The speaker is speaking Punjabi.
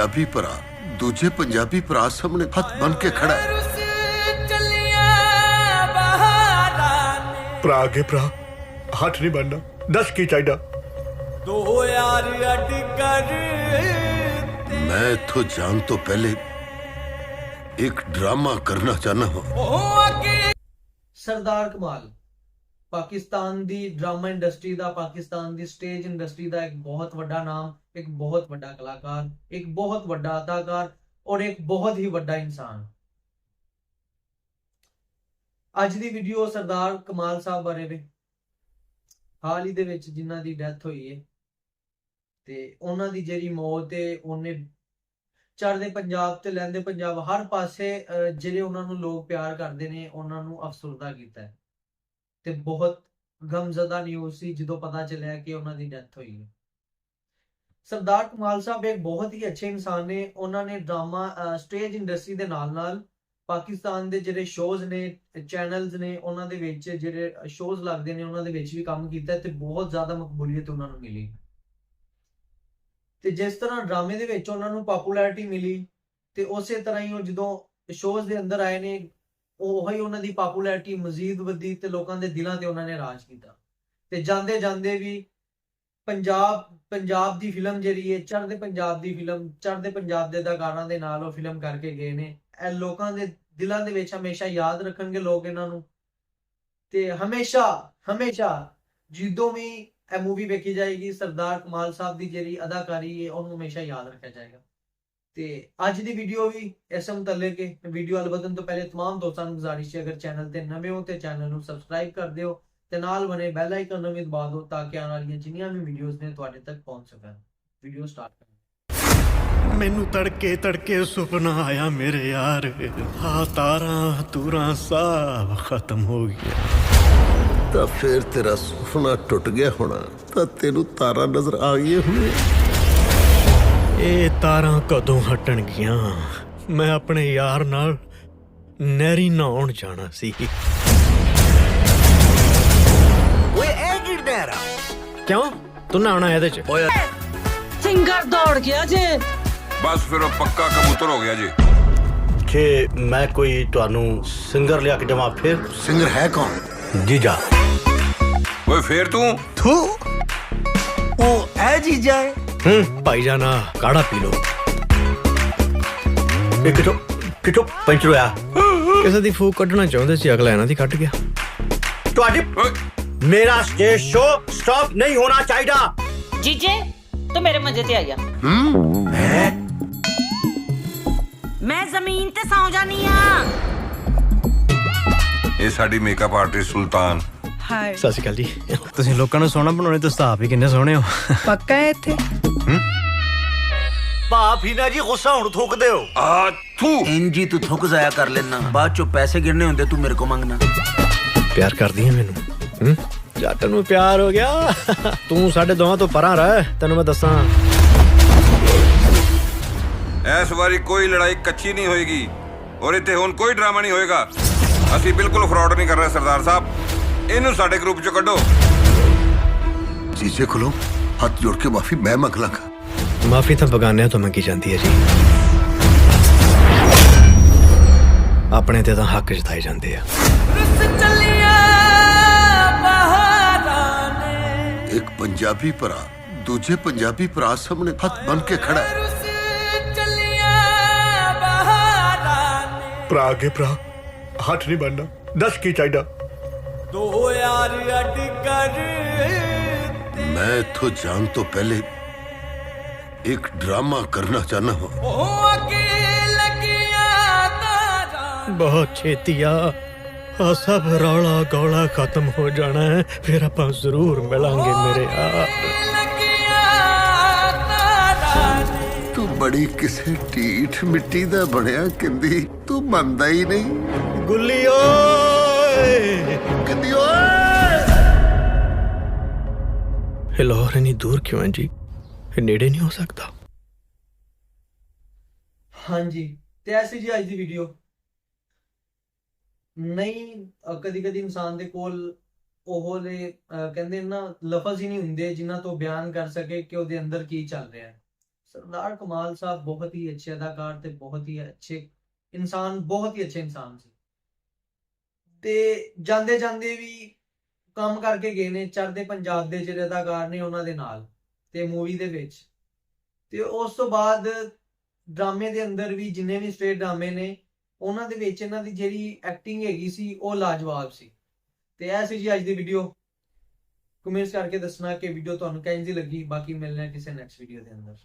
ਪੰਜਾਬੀ ਭਰਾ ਦੂਜੇ ਪੰਜਾਬੀ ਭਰਾ ਸਾਹਮਣੇ ਹੱਥ ਬਨ ਕੇ ਖੜਾ ਹੈ। ਭਰਾ ਅੱਗੇ ਭਰਾ ਹੱਥ ਨਹੀਂ ਬਣਨਾ ਦੱਸ ਕੀ ਚਾਹੀਦਾ? ਦੋ ਯਾਰ ਅੱਡ ਕਰ ਮੈਂ ਇੱਥੋਂ ਜਾਣ ਤੋਂ ਪਹਿਲੇ ਇੱਕ ਡਰਾਮਾ ਕਰਨਾ ਚਾਹਨਾ ਹਾਂ। ਸਰਦਾਰ ਕਮਾਲ ਪਾਕਿਸਤਾਨ ਦੀ ਡਰਾਮਾ ਇੰਡਸਟਰੀ ਦਾ ਪਾਕਿਸਤਾਨ ਦੀ ਸਟੇਜ ਇੰਡਸਟਰੀ ਦਾ ਇੱਕ ਬਹੁਤ ਵੱਡਾ ਨਾਮ ਇੱਕ ਬਹੁਤ ਵੱਡਾ ਕਲਾਕਾਰ ਇੱਕ ਬਹੁਤ ਵੱਡਾ ਅਦਾਕਾਰ ਔਰ ਇੱਕ ਬਹੁਤ ਹੀ ਵੱਡਾ ਇਨਸਾਨ। ਅੱਜ ਦੀ ਵੀਡੀਓ ਸਰਦਾਰ ਕਮਾਲ ਸਾਹਿਬ ਬਾਰੇ ਵੇ। ਹਾਲ ਹੀ ਦੇ ਵਿੱਚ ਜਿਨ੍ਹਾਂ ਦੀ ਡੈਥ ਹੋਈ ਹੈ। ਤੇ ਉਹਨਾਂ ਦੀ ਜਿਹੜੀ ਮੌਤ ਏ ਉਹਨੇ ਚੜ੍ਹਦੇ ਪੰਜਾਬ ਤੇ ਲੈਂਦੇ ਪੰਜਾਬ ਹਰ ਪਾਸੇ ਅਹ, ਜਿਹੜੇ ਉਹਨਾਂ ਨੂੰ ਲੋਕ ਪਿਆਰ ਕਰਦੇ ਨੇ ਉਹਨਾਂ ਨੂੰ ਅਫਸਰਦਾ ਕੀਤਾ ਹੈ। ਤੇ ਬਹੁਤ ਗਮਜ਼ਦਾ ਨਿਊਜ਼ ਸੀ ਜਦੋਂ ਪਤਾ ਚੱਲਿਆ ਕਿ ਉਹਨਾਂ ਦੀ ਡੈਥ ਹੋਈ ਹੈ। ਸਰਦਾਰ ਕਮਾਲ ਸਾਹਿਬ ਇੱਕ ਬਹੁਤ ਹੀ ਅੱਛੇ ਇਨਸਾਨ ਨੇ, ਉਹਨਾਂ ਨੇ ਡਰਾਮਾ ਸਟੇਜ ਇੰਡਸਟਰੀ ਦੇ ਨਾਲ ਨਾਲ ਪਾਕਿਸਤਾਨ ਦੇ ਜਿਹੜੇ ਸ਼ੋਜ਼ ਨੇ ਚੈਨਲਸ ਨੇ, ਉਹਨਾਂ ਦੇ ਵਿੱਚ ਜਿਹੜੇ ਸ਼ੋਜ਼ ਲੱਗਦੇ ਨੇ, ਉਹਨਾਂ ਦੇ ਵਿੱਚ ਵੀ ਕੰਮ ਕੀਤਾ ਤੇ ਬਹੁਤ ਜ਼ਿਆਦਾ ਮਕਬੂਲੀਅਤ ਉਹਨਾਂ ਨੂੰ ਮਿਲੀ। ਤੇ ਜਿਸ ਤਰ੍ਹਾਂ ਡਰਾਮੇ ਦੇ ਵਿੱਚ ਉਹਨਾਂ ਨੂੰ ਪਪੂਲੈਰਿਟੀ ਮਿਲੀ ਤੇ ਉਸੇ ਤਰ੍ਹਾਂ ਹੀ ਉਹ ਜਦੋਂ ਸ਼ੋਜ਼ ਦੇ ਅੰਦਰ ਆਏ ਨੇ ਉਹ ਹੀ ਉਹਨਾਂ ਦੀ ਪਪੂਲੈਰਿਟੀ ਮਜ਼ੀਦ ਵਧੀ ਤੇ ਲੋਕਾਂ ਦੇ ਦਿਲਾਂ ਤੇ ਉਹਨਾਂ ਨੇ ਰਾਜ ਕੀਤਾ। ਤੇ ਜਾਂਦੇ ਜਾਂਦੇ ਵੀ ਪੰਜਾਬ ਪੰਜਾਬ ਦੀ ਫਿਲਮ ਜਿਹੜੀ ਹੈ, ਚੜ੍ਹਦੇ ਪੰਜਾਬ ਦੀ ਫਿਲਮ ਚੜ੍ਹਦੇ ਪੰਜਾਬ ਦੇ ਅਦਾਕਾਰਾਂ ਦੇ ਨਾਲ ਉਹ ਫਿਲਮ ਕਰਕੇ ਗਏ ਨੇ। ਇਹ ਲੋਕਾਂ ਦੇ ਦਿਲਾਂ ਦੇ ਵਿੱਚ ਹਮੇਸ਼ਾ ਯਾਦ ਰੱਖਣਗੇ ਲੋਕ ਇਹਨਾਂ ਨੂੰ। ਤੇ ਹਮੇਸ਼ਾ ਹਮੇਸ਼ਾ ਜਦੋਂ ਵੀ ਇਹ ਮੂਵੀ ਵੇਖੀ ਜਾਏਗੀ, ਸਰਦਾਰ ਕਮਾਲ ਸਾਹਿਬ ਦੀ ਜਿਹੜੀ ਅਦਾਕਾਰੀ ਹੈ, ਉਹਨੂੰ ਹਮੇਸ਼ਾ ਯਾਦ ਰੱਖਿਆ ਜਾਏਗਾ। ਤੇ ਅੱਜ ਦੀ ਵੀਡੀਓ ਵੀ ਇਸ ਮੁਤਲਕ ਹੈ ਵੀਡੀਓ ਵੱਲ ਵਧਣ ਤੋਂ ਪਹਿਲੇ तमाम ਦੋਸਤਾਂ ਨੂੰ ਗੁਜ਼ਾਰਿਸ਼ ਹੈ ਅਗਰ ਚੈਨਲ ਤੇ ਨਵੇਂ ਹੋ ਤੇ ਚੈਨਲ ਨੂੰ ਸਬਸਕ੍ਰਾਈਬ ਕਰ ਦਿਓ ਤੇ ਨਾਲ ਬਣੇ ਬੈਲ ਆਈਕਨ ਨੂੰ ਵੀ ਦਬਾ ਦਿਓ ਤਾਂ ਕਿ ਆਉਣ ਵਾਲੀਆਂ ਜਿੰਨੀਆਂ ਵੀ ਵੀਡੀਓਜ਼ ਨੇ ਤੁਹਾਡੇ ਤੱਕ ਪਹੁੰਚ ਸਕਣ ਵੀਡੀਓ ਸਟਾਰਟ ਕਰਾਂਗੇ ਮੈਨੂੰ ਤੜਕੇ ਤੜਕੇ ਸੁਪਨਾ ਆਇਆ ਮੇਰੇ ਯਾਰ ਆ ਤਾਰਾਂ ਤੂਰਾਂ ਸਭ ਖਤਮ ਹੋ ਗਿਆ ਤਾਂ ਫਿਰ ਤੇਰਾ ਸੁਪਨਾ ਟੁੱਟ ਗਿਆ ਹੋਣਾ ਤਾਂ ਤੈਨੂੰ ਤਾਰਾ ਨਜ਼ਰ ਆ ਗਈ ਹੋਣੀ ਇਹ ਤਾਰਾਂ ਕਦੋਂ ਹਟਣਗੀਆਂ? ਮੈਂ ਆਪਣੇ ਯਾਰ ਨਾਲ ਨਹਿਰੀ ਨਹਾਉਣ ਜਾਣਾ ਸੀ। ਓਏ ਇਹ ਕਿਹੜਾ ਰਾ ਕਿਉਂ? ਤੂੰ ਨਹਾਉਣਾ ਇਹਦੇ ਚ। ਸਿੰਗਰ ਦੌੜ ਗਿਆ ਜੇ। ਬਸ ਫਿਰ ਉਹ ਪੱਕਾ ਕਬੂਤਰ ਹੋ ਗਿਆ ਜੀ। ਜੇ ਮੈਂ ਕੋਈ ਤੁਹਾਨੂੰ ਸਿੰਗਰ ਲਿਆ ਕੇ ਦੇਵਾਂ ਫਿਰ? ਸਿੰਗਰ ਹੈ ਕੌਣ? ਜੀਜਾ। ਓਏ ਫੇਰ ਤੂੰ? ਥੂ। ਉਹ ਐ ਜੀਜਾ ਹੈ। ਹੂੰ ਭਾਈ ਜਾਨਾ ਕਾੜਾ ਪੀ ਲੋ ਇਹ ਕਿਥੋਂ ਕਿਥੋਂ ਪੰਚਰ ਹੋਇਆ ਕਿਸੇ ਦੀ ਫੂਕ ਕੱਢਣਾ ਚਾਹੁੰਦੇ ਸੀ ਅਗਲਾ ਇਹਨਾਂ ਦੀ ਕੱਢ ਗਿਆ। ਤੁਹਾਡੀ ਮੇਰਾ ਸਟੇਜ ਸ਼ੋ ਸਟਾਪ ਨਹੀਂ ਹੋਣਾ ਚਾਹੀਦਾ। ਜੀਜੇ ਤੂੰ ਮੇਰੇ ਮੰਜੇ ਤੇ ਆ ਜਾ ਮੈਂ ਜ਼ਮੀਨ ਤੇ ਸੌ ਜਾਨੀ ਆ ਇਹ ਸਾਡੀ ਮੇਕਅਪ ਆਰਟਿਸਟ ਸੁਲਤਾਨ। ਹਾਏ। ਸਤਿ ਸ਼੍ਰੀ ਅਕਾਲ ਜੀ। ਤੁਸੀਂ ਲੋਕਾਂ ਨੂੰ ਸੋਹਣਾ ਬਣਾਉਣੇ ਤੁਸੀਂ ਤਾਂ ਆਪ ਹੀ ਕਿੰਨੇ ਸੋਹਣੇ ਹੋ। ਪੱਕਾ ਹੈ ਇੱਥੇ? ਭਾਪ ਹੀ ਨਾ ਜੀ ਗੁੱਸਾ ਹੁਣ ਥੁੱਕਦੇ ਹੋ। ਆ ਥੂ। ਇੰਜੀ ਤੂੰ ਥੁੱਕ ਜਾਇਆ ਕਰ ਲੈਣਾ ਬਾਅਦ ਚੋਂ ਪੈਸੇ ਗਿਰਨੇ ਹੁੰਦੇ ਤੂੰ ਮੇਰੇ ਕੋ ਮੰਗਣਾ ਪਿਆਰ ਕਰਦੀ ਹੈ ਮੈਨੂੰ। ਹੂੰ? ਜੱਟ ਨੂੰ ਪਿਆਰ ਹੋ ਗਿਆ। ਤੂੰ ਸਾਡੇ ਦੋਵਾਂ ਤੋਂ ਪਰਾਂ ਰਹਿ ਤੈਨੂੰ ਮੈਂ ਦੱਸਾਂ। ਇਸ ਵਾਰੀ ਕੋਈ ਲੜਾਈ ਕੱਚੀ ਨਹੀਂ ਹੋਏਗੀ ਔਰ ਇੱਥੇ ਹੁਣ ਕੋਈ ਡਰਾਮਾ ਨਹੀਂ ਹੋਏਗਾ। ਅਸੀਂ ਬਿਲਕੁਲ ਫਰਾਡ ਨਹੀਂ ਕਰ ਰਹੇ ਸਰਦਾਰ ਸਾਹਿਬ। ਇਹਨੂੰ ਸਾਡੇ ਗਰੁੱਪ ਚੋਂ ਕੱਢੋ। ਜੀਜੇ ਕੋਲੋਂ ਹੱਥ ਜੋੜ ਕੇ ਮਾਫੀ ਮੈਂ ਮੰਗ ਲਾਂਗਾ। ਮਾਫੀ ਤਾਂ ਬਗਾਨਿਆਂ ਤੋਂ ਮੰਗੀ ਜਾਂਦੀ ਹੈ ਜੀ। ਆਪਣੇ ਤੇ ਤਾਂ ਹੱਕ ਜਤਾਏ ਜਾਂਦੇ ਆ। ਇੱਕ ਪੰਜਾਬੀ ਭਰਾ ਦੂਜੇ ਪੰਜਾਬੀ ਭਰਾ ਸਾਹਮਣੇ ਹੱਥ ਬਨ ਕੇ ਖੜਾ ਹੈ। ਰੁੱਸ ਚੱਲੀਆਂ ਬਹਾਰਾਂ ਨੇ ਭਰਾ ਅੱਗੇ ਭਰਾ ਹੱਥ ਨਹੀਂ ਬਣਨਾ ਦੱਸ ਕੀ ਚਾਹੀਦਾ? ਦੋ ਯਾਰ ਅੱਡ ਕਰ ਮੈਂ ਇੱਥੋਂ ਜਾਣ ਤੋਂ ਪਹਿਲੇ ਇੱਕ ਡਰਾਮਾ ਕਰਨਾ ਚਾਹਨਾ ਹਾਂ। ਉਹ ਅੱਗੇ ਲੱਗੀਆਂ ਤਾਰਾਂ ਬਹੁਤ ਛੇਤੀ ਆ। ਆ ਸਭ ਰੌਲਾ ਗੌਲਾ ਖਤਮ ਹੋ ਜਾਣਾ ਹੈ। ਫਿਰ ਆਪਾਂ ਜ਼ਰੂਰ ਮਿਲਾਂਗੇ ਮੇਰੇ ਯਾਰ ਤੂੰ ਬੜੀ ਕਿਸੇ ਢੀਠ ਮਿੱਟੀ ਦਾ ਬਣਿਆ ਕਿੰਦੀ ਤੂੰ ਮੰਨਦਾ ਹੀ ਨਹੀਂ। ਗੁੱਲੀ ਓਏ। ਕਿੰਦੀ ਓਏ! ਇਹ ਲਾਹੌਰ ਇੰਨੀ ਦੂਰ ਕਿਉਂ ਹੈ ਜੀ? ਇਹ ਨੇੜੇ ਨਹੀਂ ਹੋ ਸਕਦਾ। ਹਾਂਜੀ, ਤੇ ਐਸੀ ਜੀ ਅੱਜ ਦੀ ਵੀਡੀਓ ਨਹੀਂ ਕਦੀ ਕਦੀ ਇਨਸਾਨ ਦੇ ਕੋਲ ਉਹ ਕਹਿੰਦੇ ਨਾ, ਲਫ਼ਜ਼ ਹੀ ਨਹੀਂ ਹੁੰਦੇ ਜਿਨ੍ਹਾਂ ਤੋਂ ਬਿਆਨ ਕਰ ਸਕੇ ਕਿ ਉਹਦੇ ਅੰਦਰ ਕੀ ਚੱਲ ਰਿਹਾ ਹੈ। ਸਰਦਾਰ ਕਮਾਲ ਸਾਹਿਬ ਬਹੁਤ ਹੀ ਅੱਛੇ ਅਦਾਕਾਰ ਤੇ ਬਹੁਤ ਹੀ ਅੱਛੇ ਇਨਸਾਨ, ਬਹੁਤ ਹੀ ਅੱਛੇ ਇਨਸਾਨ ਸੀ। ਤੇ ਜਾਂਦੇ ਜਾਂਦੇ ਵੀ ਕੰਮ ਕਰਕੇ ਗਏ ਨੇ, ਚੜ੍ਹਦੇ ਪੰਜਾਬ ਦੇ ਜਿਹੜੇ ਅਦਾਕਾਰ ਨੇ ਉਹਨਾਂ ਦੇ ਨਾਲ ਤੇ ਮੂਵੀ ਦੇ ਵਿੱਚ। ਤੇ ਉਸ ਤੋਂ ਬਾਅਦ ਡਰਾਮੇ ਦੇ ਅੰਦਰ ਵੀ ਜਿੰਨੇ ਵੀ ਸਟੇਟ ਡਰਾਮੇ ਨੇ, ਉਹਨਾਂ ਦੇ ਵਿੱਚ ਇਹਨਾਂ ਦੀ ਜਿਹੜੀ ਐਕਟਿੰਗ ਹੈਗੀ ਸੀ, ਉਹ ਲਾਜਵਾਬ ਸੀ। ਤੇ ਇਹ ਸੀ ਜੀ ਅੱਜ ਦੀ ਵੀਡੀਓ ਕਮੈਂਟਸ ਕਰਕੇ ਦੱਸਣਾ ਕਿ ਵੀਡੀਓ ਤੁਹਾਨੂੰ ਕਿੰਝ ਦੀ ਲੱਗੀ। ਬਾਕੀ ਮਿਲਣਾ ਕਿਸੇ ਨੈਕਸਟ ਵੀਡੀਓ ਦੇ ਅੰਦਰ।